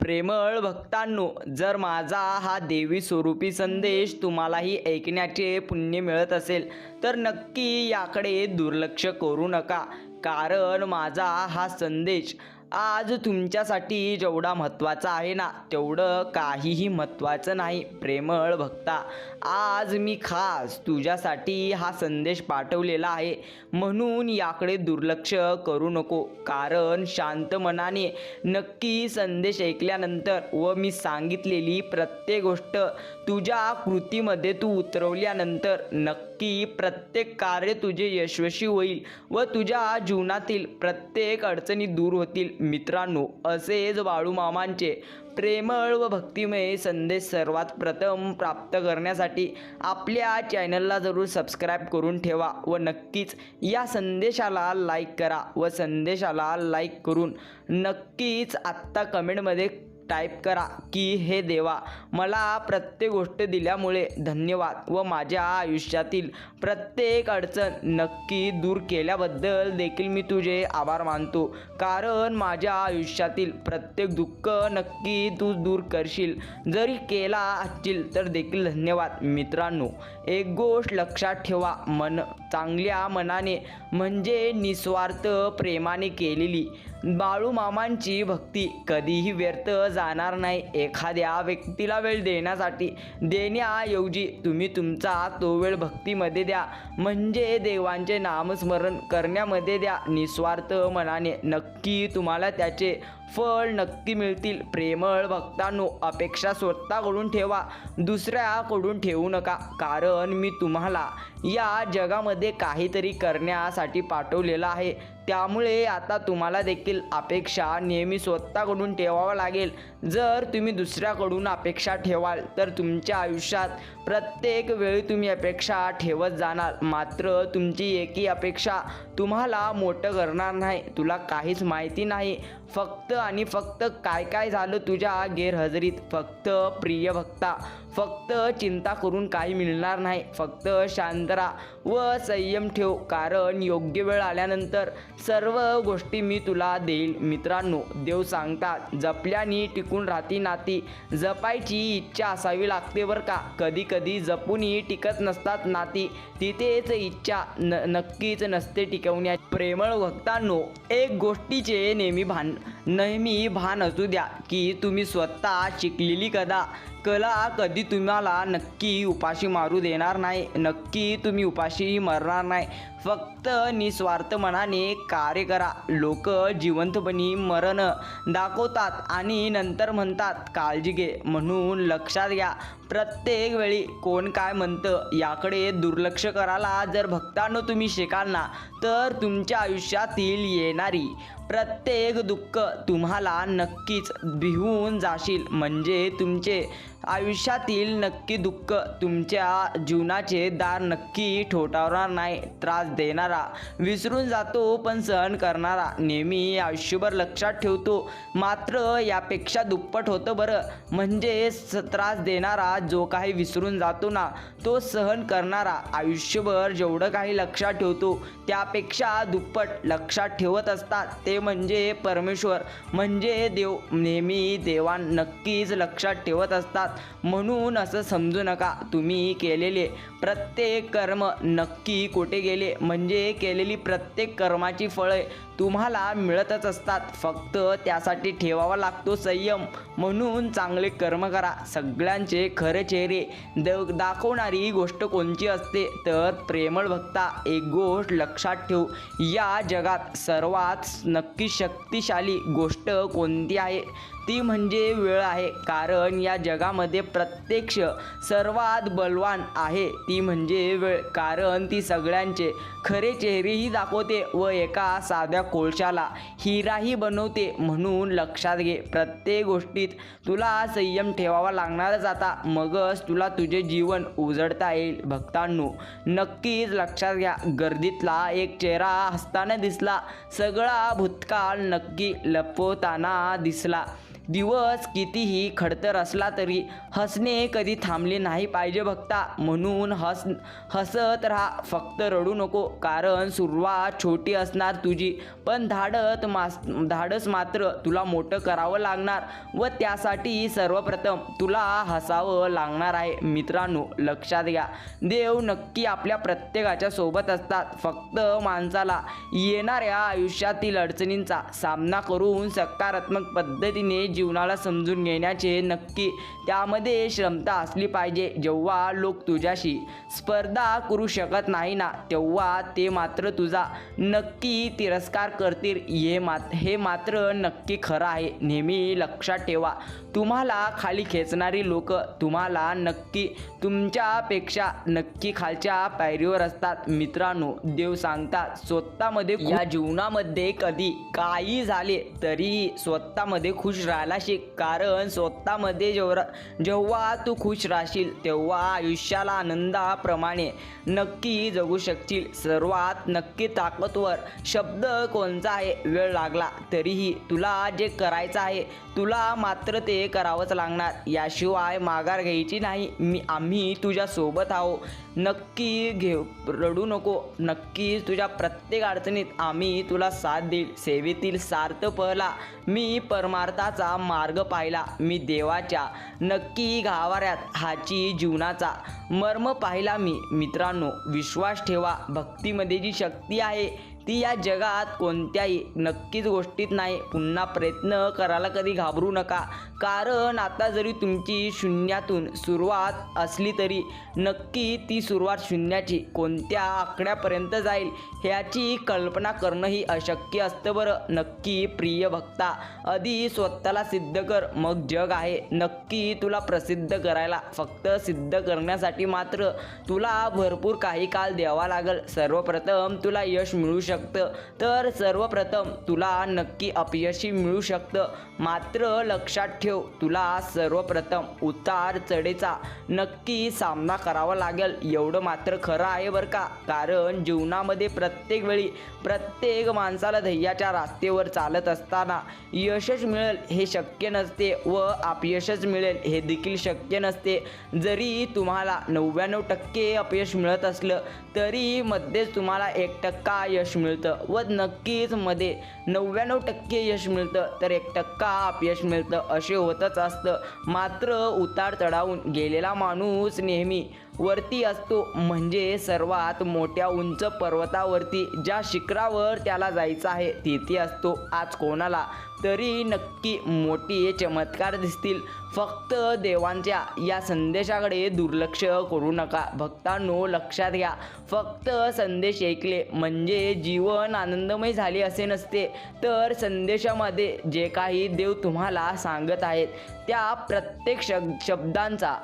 प्रेमळ भक्तांनो जर माझा हा देवी स्वरूपी संदेश तुम्हालाही ऐकण्याचे पुण्य मिळत असेल तर नक्की याकडे दुर्लक्ष करू नका. कारण माझा हा संदेश आज तुमच्यासाठी जेवढा महत्त्वाचा आहे ना तेवढं काहीही महत्त्वाचं नाही. प्रेमळ भक्ता आज मी खास तुझ्यासाठी हा संदेश पाठवलेला आहे. म्हणून याकडे दुर्लक्ष करू नको कारण शांत मनाने नक्की संदेश ऐकल्यानंतर व मी सांगितलेली प्रत्येक गोष्ट तुझ्या कृतीमध्ये तू उतरवल्यानंतर नक्की की प्रत्येक कार्य तुझे यशस्वी होईल व तुझ्या जीवनातील प्रत्येक अडचणी दूर होतील. मित्रांनो असेच बाळूमामांचे प्रेमळ व भक्तिमय संदेश सर्वात प्रथम प्राप्त करण्यासाठी आपल्या चॅनलला जरूर सबस्क्राईब करून ठेवा व नक्कीच या संदेशाला लाईक करा व संदेशाला लाईक करून नक्कीच आत्ता कमेंटमध्ये टाईप करा की हे देवा. मला प्रत्येक गोष्ट दिल्यामुळे धन्यवाद व माझ्या आयुष्यातील प्रत्येक अडचण नक्की दूर केल्याबद्दल देखील मी तुझे आभार मानतो. कारण माझ्या आयुष्यातील प्रत्येक दुःख नक्की तू दूर करशील. जरी केला असशील तर देखील धन्यवाद मित्रांनो. एक गोष्ट लक्षात ठेवा मन. चांगल्या मनाने म्हणजे निस्वार्थ प्रेमाने केलेली बाळूमामांची भक्ती कधीही व्यर्थ जाणार नाही. एखाद्या व्यक्तीला वेळ देण्यासाठी देण्याऐवजी तुम्ही तुमचा तो वेळ भक्तीमध्ये द्या. म्हणजे देवांचे नामस्मरण करण्यामध्ये द्या. निस्वार्थ मनाने नक्की तुम्हाला त्याचे फळ नक्की मिळतील. प्रेमळ भक्तांनो अपेक्षा स्वतःकडून ठेवा. दुसऱ्याकडून ठेवू नका. कारण मी तुम्हाला या जगामध्ये काहीतरी करण्यासाठी पाठवलेलं आहे. त्यामुळे आता तुम्हाला देखील अपेक्षा नेहमी स्वतःकडून ठेवावं लागेल. जर तुम्ही दुसऱ्याकडून अपेक्षा ठेवाल तर तुमच्या आयुष्यात प्रत्येक वेळी तुम्ही अपेक्षा ठेवत जाणार. मात्र तुमची एकी अपेक्षा तुम्हाला मोठं करणार नाही. तुला काहीच माहिती नाही. फक्त आणि फक्त काय काय झालं तुझ्या गैरहजेरीत? फक्त प्रिय भक्ता. फक्त चिंता करून काही मिळणार नाही. फक्त शांत राहा व संयम ठेव. कारण योग्य वेळ आल्यानंतर सर्व गोष्टी मी तुला देईल मित्रांनो देव सांगतात जपल्याने टिकून राहती नाती. जपायची इच्छा असावी लागते बरं का? कधी कधी जपूनही टिकत नसतात नाती. तिथेच इच्छा न नक्कीच नसते टिकवण्या प्रेमळ भक्तांनो एक गोष्टीचे नेहमी भान नेहमी भान असू द्या की तुम्ही स्वतः शिकलेली कदा. कला कधी तुम्हाला नक्की उपाशी मारू देणार नाही. नक्की तुम्ही उपाशी मरणार नाही. फक्त निस्वार्थ मनाने कार्य करा. लोक जिवंतपणी मरण दाखवतात आणि नंतर म्हणतात काळजी घे म्हणून लक्षात घ्या. प्रत्येक वेळी कोण काय म्हणतं याकडे दुर्लक्ष करायला जर भक्तांनो तुम्ही शिकाल ना तर तुमच्या आयुष्यातील येणारी प्रत्येक दुःख तुम्हाला नक्कीच भिवून जाशील. म्हणजे तुमचे आयुष्यातील नक्की दुःख तुमच्या जीवनाचे दार नक्की ठोठावणार नाही त्रास देणारा विसरून जातो पण सहन करणारा. नेहमी आयुष्यभर लक्षात ठेवतो मात्र यापेक्षा दुप्पट होतं बरं. म्हणजे स त्रास देणारा जो काही विसरून जातो ना तो सहन करणारा. आयुष्यभर जेवढं काही लक्षात ठेवतो त्यापेक्षा दुप्पट लक्षात ठेवत असतात. ते म्हणजे परमेश्वर म्हणजे देव नेहमी देवान नक्कीच लक्षात ठेवत असतात. म्हणून असं समजू नका तुम्ही केलेले प्रत्येक कर्म नक्की कुठे गेले? म्हणजे केलेली प्रत्येक कर्माची फळे तुम्हाला मिळतच असतात. फक्त त्यासाठी ठेवावा लागतो संयम. म्हणून चांगले कर्म करा. सगळ्यांचे खरे चेहरे द दाखवणारी गोष्ट कोणची असते? तर प्रेमळ भक्ता एक गोष्ट लक्षात ठेवू. या जगात सर्वात नक्की शक्तिशाली गोष्ट कोणती आहे? ती म्हणजे वेळ आहे. कारण या जगामध्ये प्रत्यक्ष सर्वात बलवान आहे ती म्हणजे वेळ. कारण ती सगळ्यांचे खरे चेहरेही दाखवते व एका साध्या कोळशाला हिराही बनवते म्हणून लक्षात घे. प्रत्येक गोष्टीत तुला संयम ठेवावा लागणारच आता. मगच तुला तुझे जीवन उजळता येईल. भक्तांनो नक्कीच लक्षात घ्या. गर्दीतला एक चेहरा हसताना दिसला. सगळा भूतकाळ नक्की लपवताना दिसला. दिवस कितीही खडतर असला तरी हसणे कधी थांबले नाही पाहिजे भक्ता. म्हणून हस हसत राहा. फक्त रडू नको. कारण सुरुवात छोटी असणार तुझी. पण धाडत मास धाडस मात्र तुला मोठं करावं लागणार. व त्यासाठी सर्वप्रथम तुला हसावं लागणार आहे. मित्रांनो लक्षात घ्या. देव नक्की आपल्या प्रत्येकाच्या सोबत असतात. फक्त माणसाला येणाऱ्या आयुष्यातील अडचणींचा सामना करून सकारात्मक पद्धतीने जीवनाला समजून घेण्याचे नक्की त्यामध्ये क्षमता असली पाहिजे. जेव्हा लोक तुझ्याशी स्पर्धा करू शकत नाही ना तेव्हा ते मात्र तुझा नक्की तिरस्कार करतील. हे मात हे मात्र नक्की खरं आहे. नेहमी लक्षात ठेवा तुम्हाला खाली खेचणारी लोक तुम्हाला नक्की तुमच्यापेक्षा नक्की खालच्या पायरीवर असतात. मित्रांनो देव सांगतात स्वतःमध्ये या जीवनामध्ये कधी काही झाले तरीही स्वतःमध्ये खुश राहायला शिक कारण स्वतःमध्ये जेवरा जेव्हा तू खुश राहशील तेव्हा आयुष्याला आनंदाप्रमाणे नक्की जगू शकशील. सर्वात नक्की ताकदवर शब्द कोणचा आहे? वेळ लागला तरीही तुला जे करायचं आहे तुला मात्र ते करावंच लागणार. याशिवाय माघार घ्यायची नाही. मी आम्ही तुझ्यासोबत आहोत. आहो नक्की घेऊ. रडू नको. नक्की तुझ्या प्रत्येक अडचणीत आम्ही तुला साथ देईल. सेवेतील सार्थ पहला मी परमार्थाचा मार्ग पाहिला. मी देवाच्या नक्की गावाऱ्यात हाची जीवनाचा मर्म पाहिला मी. मित्रांनो विश्वास ठेवा. भक्तीमध्ये जी शक्ती आहे ती या जगात कोणत्याही नक्कीच गोष्टीत नाही. पुन्हा प्रयत्न करायला कधी घाबरू नका. कारण आता जरी तुमची शून्यातून सुरुवात असली तरी नक्की ती सुरुवात शून्याची कोणत्या आकड्यापर्यंत जाईल ह्याची कल्पना करणंही अशक्य असतं बरं. नक्की प्रिय भक्ता आधी स्वतःला सिद्ध कर मग जग आहे. नक्की तुला प्रसिद्ध करायला फक्त सिद्ध करण्यासाठी मात्र तुला भरपूर काही काळ द्यावा लागेल. सर्वप्रथम तुला यश मिळू शकतं. तर सर्वप्रथम तुला नक्की अपयशी मिळू शकतं. मात्र लक्षात ठेव तुला सर्वप्रथम उतार चढेचा नक्की सामना करावा लागेल. एवढं मात्र खरं आहे बरं का? कारण जीवनामध्ये प्रत्येक वेळी प्रत्येक माणसाला ध्येयाच्या रास्तेवर चालत असताना यशच मिळेल हे शक्य नसते व अपयशच मिळेल हे देखील शक्य नसते. जरी तुम्हाला नव्याण्णव टक्के अपयश मिळत असलं तरी मध्येच तुम्हाला एक टक्का यश मिळतं व नक्कीच मध्ये नव्याण्णव टक्के यश मिळतं. तर एक टक्का अपयश मिळतं असे होतच असतं. मात्र उतार चढावून गेलेला माणूस नेहमी वरती असतो. म्हणजे सर्वात मोठ्या उंच पर्वतावरती ज्या शिखरावर त्याला जायचं आहे तिथे असतो. आज कोणाला तरी नक्की मोठी चमत्कार दिसतील. फक्त देवांच्या या संदेशाकडे दुर्लक्ष करू नका. भक्तांनो लक्षात घ्या. फक्त संदेश ऐकले म्हणजे जीवन आनंदमय झाले असे नसते. तर संदेशामध्ये जे काही देव तुम्हाला सांगत आहेत त्या प्रत्येक शब्दांचा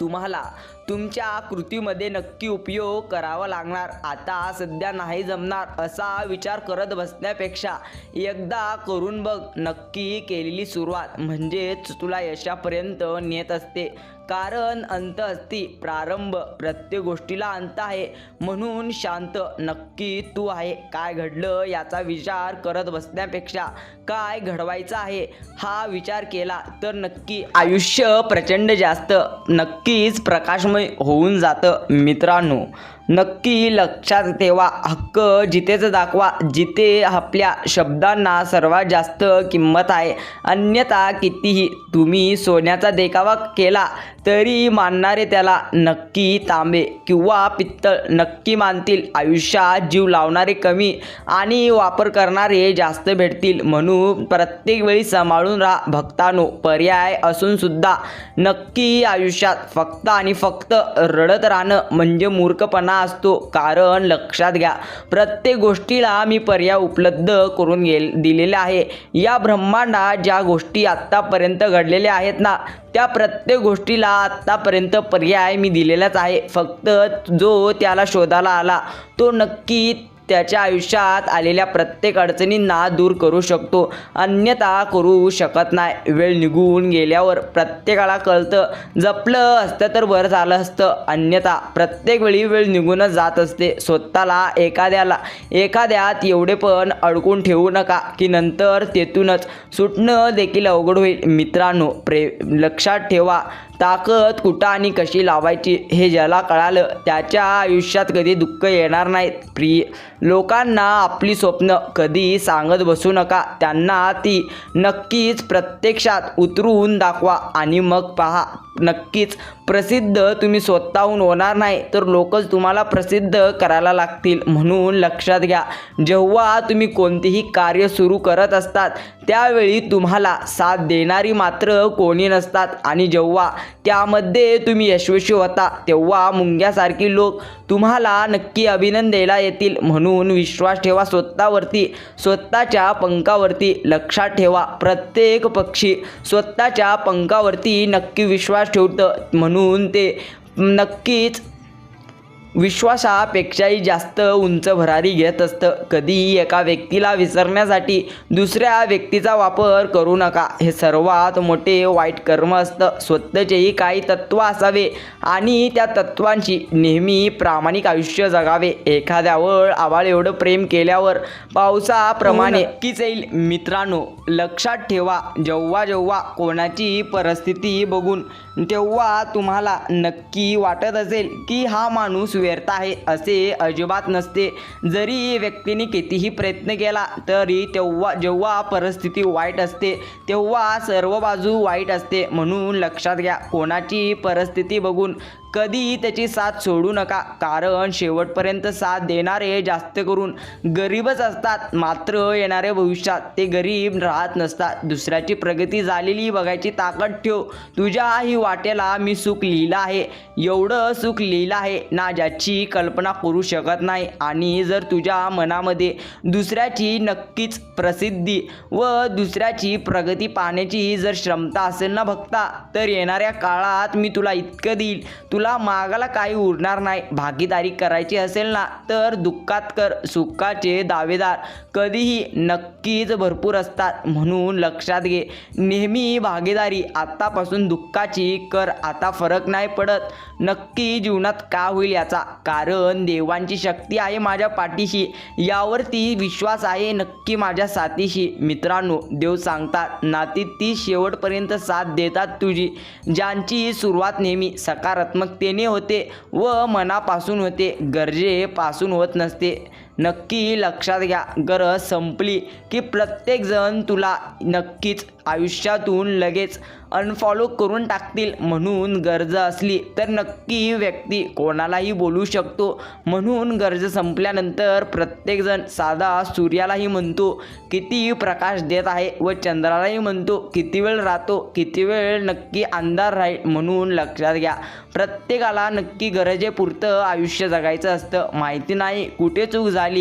तुम्हाला तुमच्या कृतीमध्ये नक्की उपयोग करावा लागणार. आता सध्या नाही जमणार असा विचार करत बसण्यापेक्षा एकदा करून बघ. नक्की केलेली सुरुवात म्हणजेच तुला यशापर्यंत नेत असते. कारण अंत असती प्रारंभ प्रत्येक गोष्टीला अंत आहे. म्हणून शांत नक्की तू आहे. काय घडलं याचा विचार करत बसण्यापेक्षा काय घडवायचं आहे? हा विचार केला तर नक्की आयुष्य प्रचंड जास्त नक्कीच प्रकाशमय होऊन जातं मित्रांनो. नक्की लक्षात ठेवा हक्क जिथेच दाखवा. जिथे आपल्या शब्दांना सर्वात जास्त किंमत आहे. अन्यथा कितीही तुम्ही सोन्याचा देखावा केला तरी मानणारे त्याला नक्की तांबे किंवा पित्तळ नक्की मानतील. आयुष्यात जीव लावणारे कमी आणि वापर करणारे जास्त भेटतील. म्हणून प्रत्येक वेळी सांभाळून राहा भक्तानो. पर्याय असून सुद्धा नक्की आयुष्यात फक्त आणि फक्त रडत राहणं म्हणजे मूर्खपणा असतो. कारण लक्षात घ्या प्रत्येक गोष्टीला मी पर्याय उपलब्ध करून गेल दिलेले आहे. या ब्रह्मांडात ज्या गोष्टी आत्तापर्यंत घडलेल्या आहेत ना त्या प्रत्येक गोष्टीला आत्तापर्यंत पर्याय मी दिलेलाच आहे. फक्त जो त्याला शोधायला आला तो नक्की त्याच्या आयुष्यात आलेल्या प्रत्येक अडचणींना दूर करू शकतो. अन्यथा करू शकत नाही. वेळ निघून गेल्यावर प्रत्येकाला कळतं जपलं असतं तर बरं झालं असतं. अन्यथा प्रत्येक वेळी वेळ निघूनच जात असते. स्वतःला एखाद्याला एखाद्यात एवढे पण अडकून ठेवू नका की नंतर तेथूनच सुटणं देखील अवघड होईल. मित्रांनो प्रे लक्षात ठेवा ताकद कुठं आणि कशी लावायची हे ज्याला कळालं त्याच्या आयुष्यात कधी दुःख येणार नाहीत. प्रिय लोकांना आपली स्वप्न कधी सांगत बसू नका. त्यांना ती नक्कीच प्रत्यक्षात उतरून दाखवा आणि मग पहा. नक्कीच प्रसिद्ध तुम्ही स्वतःहून होणार नाही तर लोकच तुम्हाला प्रसिद्ध करायला लागतील. म्हणून लक्षात घ्या जेव्हा तुम्ही कोणतेही कार्य सुरू करत असतात त्यावेळी तुम्हाला साथ देणारी मात्र कोणी नसतात. आणि जेव्हा त्यामध्ये तुम्ही यशस्वी होता तेव्हा मुंग्यासारखी लोक तुम्हाला नक्की अभिनंदन द्यायला येतील. म्हणून विश्वास ठेवा स्वतःवरती स्वतःच्या पंखावरती लक्षात ठेवा. प्रत्येक पक्षी स्वतःच्या पंखावरती नक्की विश्वास ठेवतं. म्हणून म्हणून ते नक्कीच विश्वासापेक्षाही जास्त उंच भरारी घेत असतं. कधीही एका व्यक्तीला विसरण्यासाठी दुसऱ्या व्यक्तीचा वापर करू नका. हे सर्वात मोठे वाईट कर्म असतं. स्वतःचेही काही तत्त्व असावे आणि त्या तत्वांशी नेहमी प्रामाणिक आयुष्य जगावे. एखाद्यावर आवाळ एवढं प्रेम केल्यावर पावसाप्रमाणे नक्कीच येईल. मित्रांनो लक्षात ठेवा. जेव्हा जेव्हा कोणाची परिस्थिती बघून तेव्हा तुम्हाला नक्की वाटत असेल की हा माणूस व्यर्थ आहे असे अजिबात नसते. जरी व्यक्तीने कितीही प्रयत्न केला तरी तेव्हा जेव्हा परिस्थिती वाईट असते तेव्हा सर्व बाजू वाईट असते. म्हणून लक्षात घ्या कोणाची परिस्थिती बघून कधीही त्याची साथ सोडू नका. कारण शेवटपर्यंत साथ देणारे जास्त करून गरीबच असतात. मात्र येणाऱ्या भविष्यात ते गरीब राहत नसतात. दुसऱ्याची प्रगती झालेली बघायची ताकद ठेव. तुझ्या ही वाटेला मी सुख लिहिलं आहे. एवढं सुख लिहिलं आहे ना ज्याची कल्पना करू शकत नाही. आणि जर तुझ्या मनामध्ये दुसऱ्याची नक्कीच प्रसिद्धी व दुसऱ्याची प्रगती पाहण्याची जर क्षमता असेल ना बघता तर येणाऱ्या काळात मी तुला इतकं देईल. तुला तुला मागाला काही उरणार नाही. भागीदारी करायची असेल ना तर दुःखात कर. सुखाचे दावेदार कधीही नक्कीच भरपूर असतात म्हणून लक्षात घे. नेहमी भागीदारी आत्तापासून दुःखाची कर. आता फरक नाही पडत. नक्की जीवनात का होईल याचा? कारण देवांची शक्ती आहे माझ्या पाठीशी. यावरती विश्वास आहे नक्की माझ्या साथीशी. मित्रांनो देव सांगतात नाती ती शेवटपर्यंत साथ देतात तुझी. ज्यांची सुरुवात नेहमी सकारात्मक सकारात्मकतेने होते व मनापासून होते. गरजेपासून होत नसते. नक्की लक्षात घ्या. गरज संपली की प्रत्येकजण तुला नक्कीच आयुष्यातून लगेच अनफॉलो करून टाकतील. म्हणून गरज असली तर नक्की व्यक्ती कोणालाही बोलू शकतो. म्हणून गरज संपल्यानंतर प्रत्येकजण साधा सूर्यालाही म्हणतो किती प्रकाश देत आहे व चंद्रालाही म्हणतो किती वेळ राहतो किती वेळ नक्की अंधार राहील. म्हणून लक्षात घ्या. प्रत्येकाला नक्की गरजेपुरतं आयुष्य जगायचं असतं. माहिती नाही कुठे चूक झाली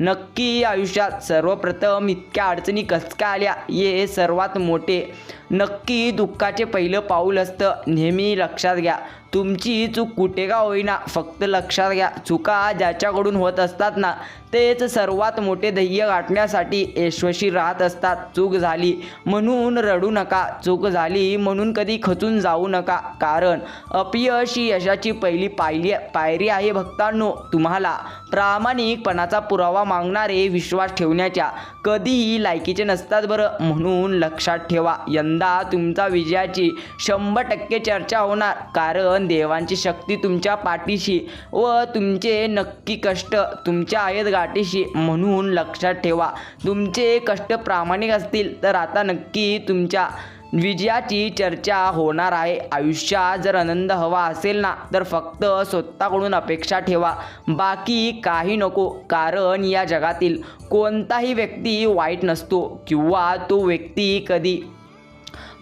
नक्की आयुष्यात सर्वप्रथम इतक्या अडचणी कस काय आल्या? हे सर्वात मोठे. नक्की दुःखाचे पहिलं पाऊल असतं. नेहमी लक्षात घ्या. तुमची चूक कुठे का होईना. फक्त लक्षात घ्या. चुका ज्याच्याकडून होत असतात ना तेच सर्वात मोठे ध्येय गाठण्यासाठी यशस्वी राहत असतात. चूक झाली म्हणून रडू नका. चूक झाली म्हणून कधी खचून जाऊ नका. कारण अपयश ही यशाची पहिली पायली पायरी आहे भक्तांनो. तुम्हाला प्रामाणिकपणाचा पुरावा मागणारे विश्वास ठेवण्याच्या कधीही लायकीचे नसतात बरं. म्हणून लक्षात ठेवा यंदा तुमचा विजयाची शंभर टक्के चर्चा होणार. कारण देवांची शक्ती तुमच्या पाठीशी व तुमचे नक्की कष्ट तुमच्या आहेत गाठीशी म्हणून लक्षात ठेवा तुमचे कष्ट प्रामाणिक असतील तर आता नक्की तुमच्या विजयाची चर्चा होणार आहे. आयुष्यात जर आनंद हवा असेल ना तर फक्त स्वतःकडून अपेक्षा ठेवा. बाकी काही नको कारण या जगातील कोणताही व्यक्ती वाईट नसतो किंवा तो व्यक्ती कधी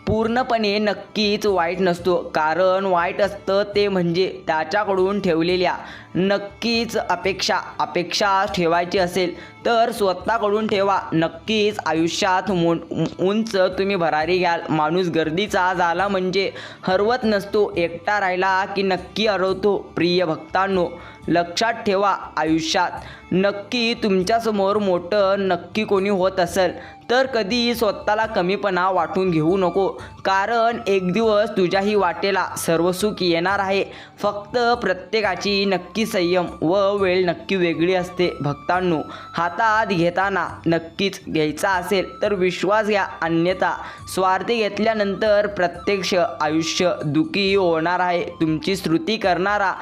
पूर्णपणे नक्कीच वाईट नसतो. कारण वाईट असतं ते म्हणजे त्याच्याकडून ठेवलेल्या नक्कीच अपेक्षा अपेक्षा ठेवायची असेल तर स्वतःकडून ठेवा. नक्कीच आयुष्यात मो उंच तुम्ही भरारी घ्याल. माणूस गर्दीचा झाला म्हणजे हरवत नसतो. एकटा राहिला की नक्की हरवतो. प्रिय भक्तांनो लक्षात ठेवा आयुष्यात नक्की तुमच्यासमोर मोठं नक्की कोणी होत असेल तर कधीही स्वतःला कमीपणा वाटून घेऊ नको. कारण एक दिवस तुझ्याही वाटेला सर्व सुख येणार आहे. फक्त प्रत्येकाची नक्की संयम व वेळ नक्की वेगळी असते भक्तांनो. हातात घेताना नक्कीच घ्यायचा असेल तर विश्वास घ्या. अन्यथा स्वार्थी घेतल्यानंतर प्रत्यक्ष आयुष्य दुःखी होणार आहे. तुमची स्तुती करणारा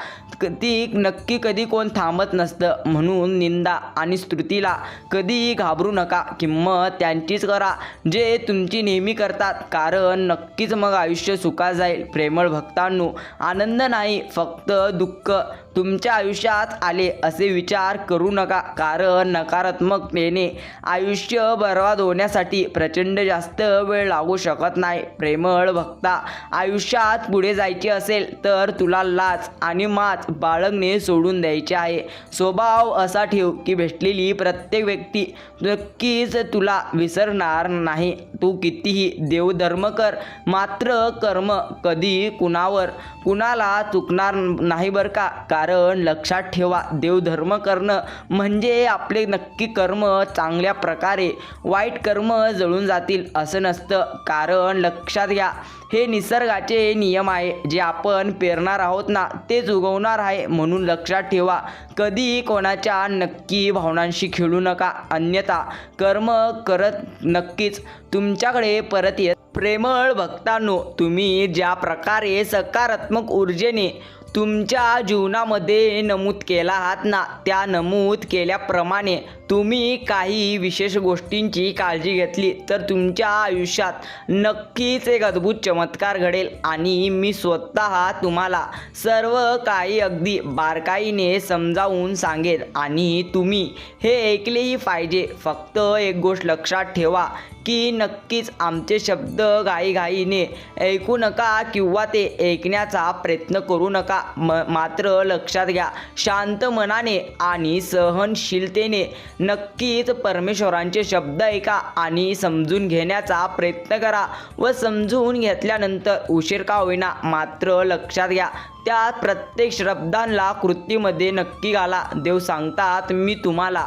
ती नक्की कधी कोण थांबत नसतं. म्हणून निंदा आणि स्तुतीला कधीही घाबरू नका. किंमत त्यांचीच करा. जे तुमची नेहमी करतात. कारण नक्कीच मग आयुष्य सुखा जाईल. प्रेमळ भक्तांनो आनंद नाही. फक्त दुःख. तुमच्या आयुष्यात आले असे विचार करू नका. कारण नकारात्मकतेने आयुष्य बर्बाद होण्यासाठी प्रचंड जास्त वेळ लागू शकत नाही. प्रेमळ भक्ता आयुष्यात पुढे जायचे असेल तर तुला लाच आणि माच बाळगणे सोडून द्यायचे आहे. स्वभाव असा ठेव की भेटलेली प्रत्येक व्यक्ती नक्कीच तुला विसरणार नाही. तू कितीही देवधर्म कर मात्र कर्म कधी कुणावर कुणाला चुकणार नाही बरं का? कारण लक्षात ठेवा देवधर्म करणं म्हणजे आपले नक्की कर्म चांगल्या प्रकारे वाईट कर्म जळून जातील असं नसतं. कारण लक्षात घ्या हे निसर्गाचे नियम आहे. जे आपण पेरणार आहोत ना तेच उगवणार आहे. म्हणून लक्षात ठेवा कधी कोणाच्या नक्की भावनांशी खेळू नका. अन्यथा कर्म करत नक्कीच तुमच्याकडे परत येत. प्रेमळ भक्तांनो तुम्ही ज्या प्रकारे सकारात्मक ऊर्जेने तुमच्या जीवनामध्ये नमूद केला आहात ना? त्या नमूद केल्याप्रमाणे तुम्ही काही विशेष गोष्टींची काळजी घेतली तर तुमच्या आयुष्यात नक्कीच एक अद्भुत चमत्कार घडेल आणि मी स्वतः तुम्हाला सर्व काही अगदी बारकाईने समजावून सांगेन आणि तुम्ही हे ऐकलेही पाहिजे. फक्त एक गोष्ट लक्षात ठेवा की नक्कीच आमचे शब्द घाईघाईने ऐकू नका किंवा ते ऐकण्याचा प्रयत्न करू नका. म मात्र लक्षात घ्या शांत मनाने आणि सहनशीलतेने नक्कीच परमेश्वरांचे शब्द ऐका आणि समजून घेण्याचा प्रयत्न करा व समजून घेतल्यानंतर उशीर का होईना मात्र लक्षात घ्या त्या प्रत्येक शब्दांना कृतीमध्ये नक्की घाला. देव सांगतात मी तुम्हाला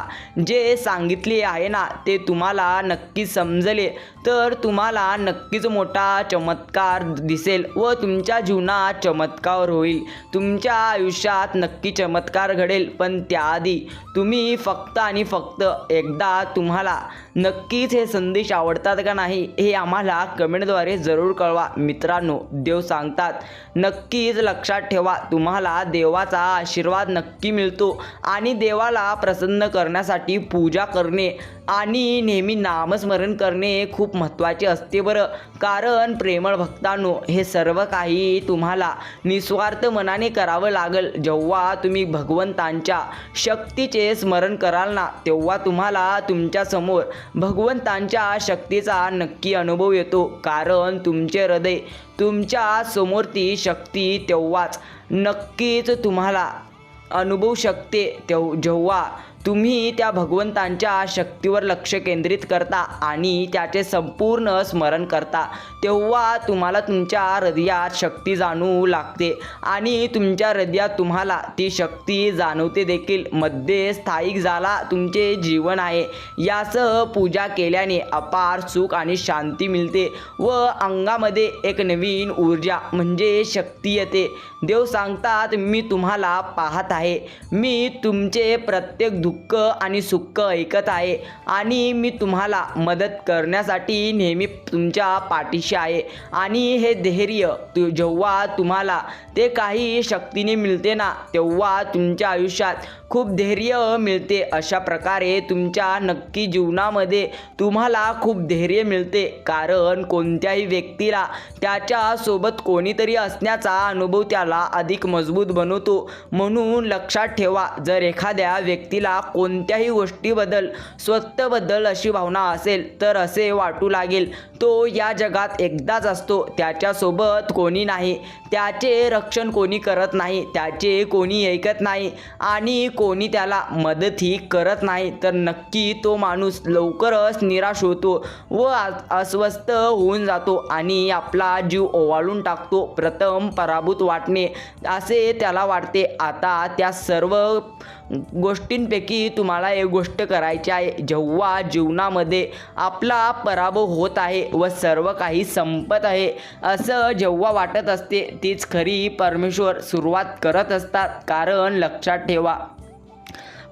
जे सांगितले आहे ना ते तुम्हाला नक्की समजले. तर तुम्हाला नक्कीच मोठा चमत्कार दिसेल व तुमच्या जीवनात चमत्कार होईल. तुमच्या आयुष्यात नक्की चमत्कार घडेल. पण त्याआधी तुम्ही फक्त आणि फक्त एकदा तुम्हाला नक्कीच हे संदेश आवडतात का नाही हे आम्हाला कमेंटद्वारे जरूर कळवा. मित्रांनो देव सांगतात नक्कीच लक्षात ठेवा. तुम्हाला देवाचा आशीर्वाद नक्की मिळतो आणि देवाला प्रसन्न करण्यासाठी पूजा करणे आणि नेहमी नामस्मरण करणे खूप महत्त्वाचे असते बरं. कारण प्रेमळ भक्तांनो हे सर्व काही तुम्हाला निस्वार्थ मनाने करावं लागेल. जेव्हा तुम्ही भगवंतांच्या शक्तीचे स्मरण कराल ना तेव्हा तुम्हाला तुमच्यासमोर भगवंतांच्या शक्तीचा नक्की अनुभव येतो. कारण तुमचे हृदय तुमच्यासमोर ती शक्ती तेव्हाच नक्कीच तुम्हाला अनुभवू शकते तेव जेव्हा तुम्ही त्या भगवंतांच्या शक्तीवर लक्ष केंद्रित करता आणि त्याचे संपूर्ण स्मरण करता तेव्हा तुम्हाला तुमच्या हृदयात शक्ती जाणू लागते आणि तुमच्या हृदयात तुम्हाला ती शक्ती जाणवते देखील. मध्ये स्थायिक झाला तुमचे जीवन आहे. यासह पूजा केल्याने अपार सुख आणि शांती मिळते व अंगामध्ये एक नवीन ऊर्जा म्हणजे शक्ती येते. देव सांगतात मी तुम्हाला पाहत आहे. मी तुमचे प्रत्येक दुःख आणि सुख ऐकत आहे आणि मी तुम्हाला मदत करण्यासाठी नेहमी तुमच्या पाठीशी आहे. आणि हे धैर्य तु जेव्हा तुम्हाला ते काही शक्तीने मिळते ना तेव्हा तुमच्या आयुष्यात खूप धैर्य मिळते. अशा प्रकारे तुमच्या नक्की जीवनामध्ये तुम्हाला खूप धैर्य मिळते. कारण कोणत्याही व्यक्तीला त्याच्यासोबत कोणीतरी असण्याचा अनुभव त्याला अधिक मजबूत बनवतो. म्हणून लक्षात ठेवा जर एखाद्या व्यक्तीला कोणत्याही गोष्टीबद्दल स्वतःबद्दल अशी भावना असेल तर असे वाटू लागेल. तो या जगात एकदाच असतो. त्याच्यासोबत कोणी नाही. त्याचे रक्षण कोणी करत नाही. त्याचे कोणी ऐकत नाही. आणि कोणी त्याला मदतही करत नाही तर नक्की तो माणूस लवकरच निराश होतो व अस्वस्थ होऊन जातो आणि आपला जीव ओवाळून टाकतो. प्रथम पराभूत वाटणे असे त्याला वाटते. आता त्या सर्व गोष्टींपैकी तुम्हाला एक गोष्ट करायची आहे. जेव्हा जीवनामध्ये आपला पराभव होत आहे व सर्व काही संपत आहे असं जेव्हा वाटत असते तीच खरी परमेश्वर सुरुवात करत असतात. कारण लक्षात ठेवा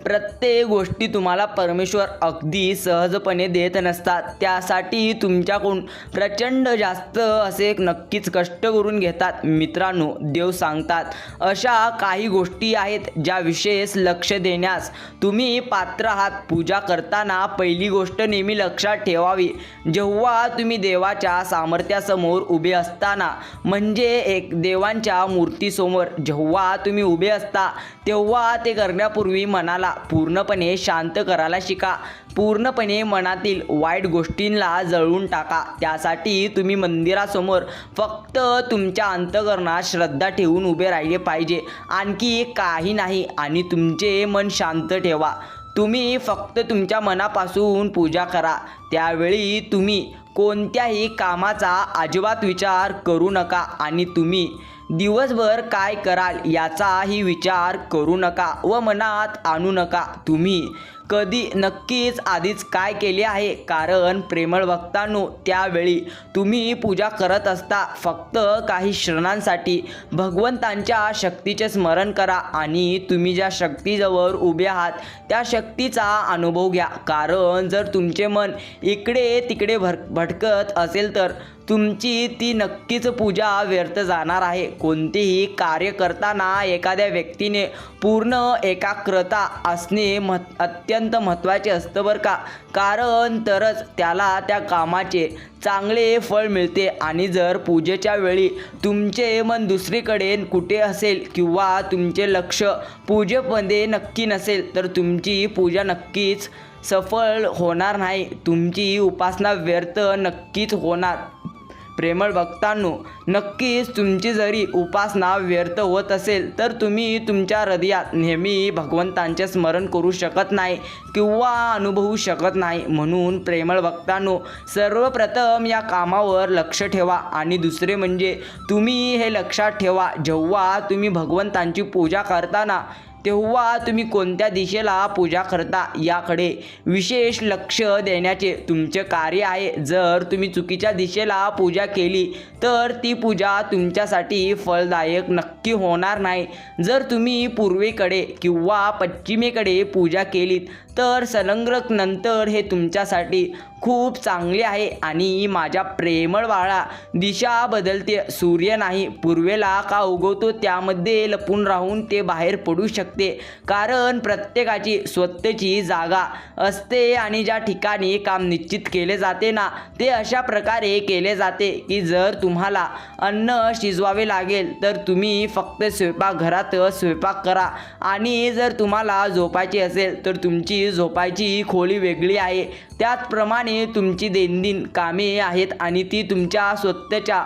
प्रत्येक गोष्टी तुम्हाला परमेश्वर अगदी सहजपणे देत नसतात. त्यासाठी तुमच्याकडून प्रचंड जास्त असे नक्कीच कष्ट करून घेतात. मित्रांनो देव सांगतात अशा काही गोष्टी आहेत ज्या विशेष लक्ष देण्यास तुम्ही पात्र आहात. पूजा करताना पहिली गोष्ट नेहमी लक्षात ठेवावी. जेव्हा तुम्ही देवाच्या सामर्थ्यासमोर उभे असताना म्हणजे एक देवांच्या मूर्तीसमोर जेव्हा तुम्ही उभे असता तेव्हा ते करण्यापूर्वी मनाला पूर्णपणे शांत करायला शिका. पूर्णपणे मनातील वाईट गोष्टींना जळून टाका. त्यासाठी तुम्ही मंदिरासमोर फक्त तुमच्या अंतकरणात श्रद्धा ठेवून उभे राहिले पाहिजे. आणखी काही नाही आणि तुमचे मन शांत ठेवा. तुम्ही फक्त तुमच्या मनापासून पूजा करा. त्यावेळी तुम्ही कोणत्याही कामाचा अजिबात विचार करू नका आणि तुम्ही दिवसभर काय कराल याचाही विचार करू नका व मनात आणू नका. तुम्ही कधी नक्कीच आधीच काय केले आहे? कारण प्रेमळ भक्तांनो त्यावेळी तुम्ही पूजा करत असता. फक्त काही क्षणांसाठी. भगवंतांच्या शक्तीचे स्मरण करा आणि तुम्ही ज्या शक्तीजवळ उभे आहात त्या शक्तीचा अनुभव घ्या. कारण जर तुमचे मन इकडे तिकडे भर भटकत असेल तर तुमची ती नक्कीच पूजा व्यर्थ जाणार आहे. कोणतेही कार्य करताना एखाद्या व्यक्तीने पूर्ण एकाग्रता असणे मह अत्यंत महत्त्वाचे असतं बरं का. कारण तरच त्याला त्या कामाचे चांगले फळ मिळते आणि जर पूजेच्या वेळी तुमचे मन दुसरीकडे कुठे असेल किंवा तुमचे लक्ष पूजेमध्ये नक्की नसेल तर तुमची पूजा नक्कीच सफल होणार नाही. तुमची उपासना व्यर्थ नक्कीच होणार. प्रेमळ भक्तांनो नक्कीच तुमची जरी उपासना व्यर्थ होत असेल तर तुम्ही तुमच्या हृदयात नेहमी भगवंतांचे स्मरण करू शकत नाही किंवा अनुभवू शकत नाही. म्हणून प्रेमळ भक्तांनो सर्वप्रथम या कामावर लक्ष ठेवा. आणि दुसरे म्हणजे तुम्ही हे लक्षात ठेवा जेव्हा तुम्ही भगवंतांची पूजा करताना तेव्हा तुम्ही कोणत्या दिशेला पूजा करता याकडे विशेष लक्ष देण्याचे तुमचे कार्य आहे. जर तुम्ही चुकीच्या दिशेला पूजा केली तर ती पूजा तुमच्यासाठी फलदायक नक्की होणार नाही. जर तुम्ही पूर्वेकडे किंवा पश्चिमेकडे पूजा केलीत तर सलंग्रक नंतर हे तुमच्यासाठी खूप चांगले आहे आणि माझ्या प्रेमळ बाळा दिशा बदलते सूर्य नाही पूर्वेला का उगवतो त्यामध्ये लपून राहून ते बाहेर पडू शकते. कारण प्रत्येकाची स्वतःची जागा असते आणि ज्या ठिकाणी काम निश्चित केले जाते ना ते अशा प्रकारे केले जाते की जर तुम्हाला अन्न शिजवावे लागेल तर तुम्ही फक्त स्वयंपाकघरातच स्वयंपाक करा. आणि जर तुम्हाला झोपायचे असेल तर तुमची झोपायची खोली वेगळी आहे. त्याचप्रमाणे तुमची दैनंदिन कामे आहेत आणि ती तुमच्या स्वतःच्या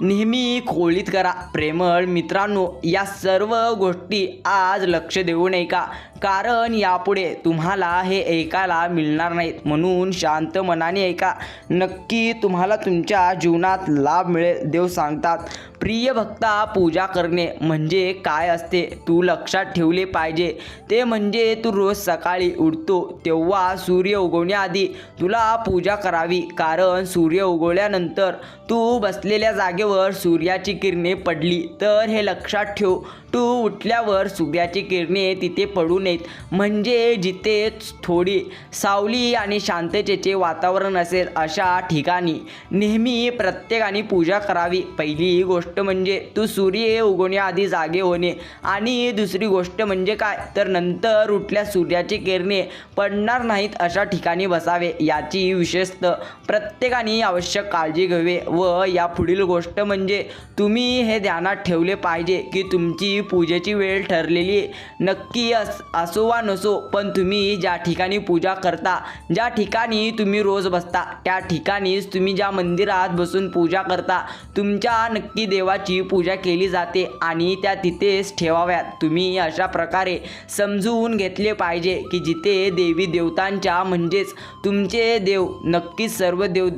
नेहमी खोलीत करा. प्रेमळ मित्रांनो या सर्व गोष्टी आज लक्ष देऊ नये का? कारण यापुढे तुम्हाला हे ऐकायला मिळणार नाहीत. म्हणून शांत मनाने ऐका. नक्की तुम्हाला तुमच्या जीवनात लाभ मिळेल देव सांगतात. प्रिय भक्ता पूजा करणे म्हणजे काय असते? तू लक्षात ठेवले पाहिजे. ते म्हणजे तू रोज सकाळी उठतो तेव्हा सूर्य उगवण्याआधी तुला पूजा करावी. कारण सूर्य उगवल्यानंतर तू बसलेल्या जागेवर सूर्याची किरणे पडली तर हे लक्षात ठेव. तू उठल्यावर सूर्याची किरणे तिथे पडू नयेत. म्हणजे जिथे थोडी सावली आणि शांततेचे वातावरण असेल अशा ठिकाणी. नेहमी प्रत्येकाने पूजा करावी. पहिली गोष्ट म्हणजे तू सूर्य उगवण्याआधी जागे होणे. आणि दुसरी गोष्ट म्हणजे काय? तर नंतर उठल्या सूर्याची किरणे पडणार नाहीत अशा ठिकाणी बसावे. याची विशेषतः प्रत्येकाने आवश्यक काळजी घ्यावी व या पुढील गोष्ट म्हणजे तुम्ही हे ध्यानात ठेवले पाहिजे की तुमची पूजेची वेळ ठरलेली नक्की अस असो वा नसो पण तुम्ही ज्या ठिकाणी पूजा करता ज्या ठिकाणी तुम्ही रोज बसता त्या ठिकाणीच तुम्ही ज्या मंदिरात बसून पूजा करता तुमच्या नक्की देवाची पूजा केली जाते आणि त्या तिथेच ठेवाव्यात. तुम्ही अशा प्रकारे समजून घेतले पाहिजे की जिथे देवी देवतांच्या म्हणजेच तुमचे देव नक्कीच सर्व देव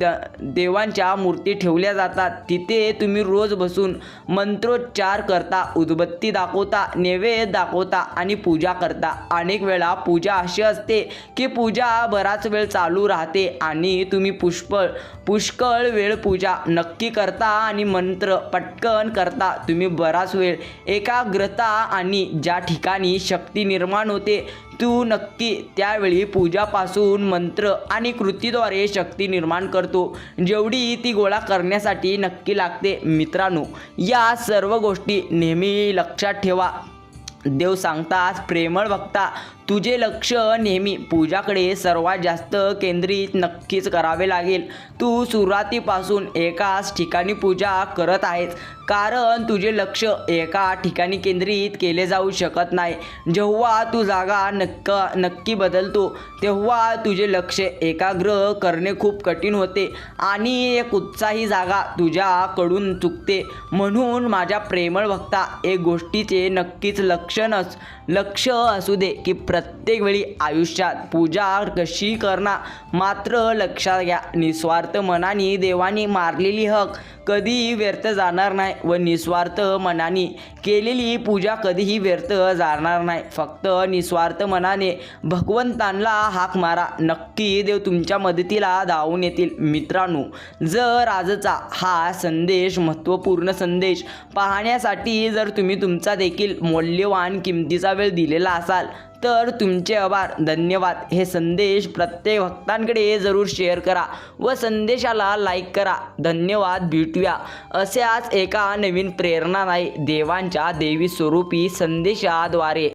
देवांच्या मूर्ती ठेवल्या जातात तिथे तुम्ही रोज बसून मंत्रोच्चार करता उदबत्ती दाखवता नैवेद्य दाखवता आणि पूजा करता. अनेक वेळा पूजा अशी असते की पूजा बराच वेळ चालू राहते आणि तुम्ही पुष्कळ पुष्कळ वेळ पूजा नक्की करता आणि मंत्र पटकन करता. तुम्ही बराच वेळ एकाग्रता आणि ज्या ठिकाणी शक्ती निर्माण होते तू नक्की त्यावेळी पूजापासून मंत्र आणि कृतीद्वारे शक्ती निर्माण करतो. जेवढी ती गोळा करण्यासाठी नक्की लागते. मित्रांनो या सर्व गोष्टी नेहमी लक्षात ठेवा. देव सांगतात प्रेमळ भक्ता तुझे लक्ष नेहमी. पूजाकडे सर्वात जास्त केंद्रित नक्कीच करावे लागेल. तू सुरुवातीपासून एकाच ठिकाणी पूजा करत आहेस. कारण तुझे लक्ष एका ठिकाणी केंद्रित केले जाऊ शकत नाही. जेव्हा तू जागा नक्क नक्की बदलतो तेव्हा तुझे लक्ष एकाग्र करणे खूप कठीण होते आणि एक उत्साही जागा तुझ्याकडून चुकते. म्हणून माझ्या प्रेमळ भक्ता एक गोष्टीचे नक्कीच लक्ष लक्ष असू दे की प्रत्येक वेळी आयुष्यात पूजा कशी करणार? मात्र लक्षात घ्या निस्वार्थ मनाने देवानी मारलेली हक कधीही व्यर्थ जाणार नाही व निस्वार्थ मनाने केलेली पूजा कधीही व्यर्थ जाणार नाही. फक्त निस्वार्थ मनाने भगवंतांना हाक मारा. नक्की देव तुमच्या मदतीला धावून येतील. मित्रांनो जर आजचा हा संदेश महत्त्वपूर्ण संदेश पाहण्यासाठी जर तुम्ही तुमचा देखील मौल्यवान किमतीचा वेळ दिलेला असाल तर तुमचे आभार. धन्यवाद. हे संदेश प्रत्येक भक्तांकडे जरूर शेअर करा व संदेशाला लाईक करा. धन्यवाद. भेटूया. आज एका नवीन प्रेरणा नाही देवांच्या देवी स्वरूपी संदेशाद्वारे.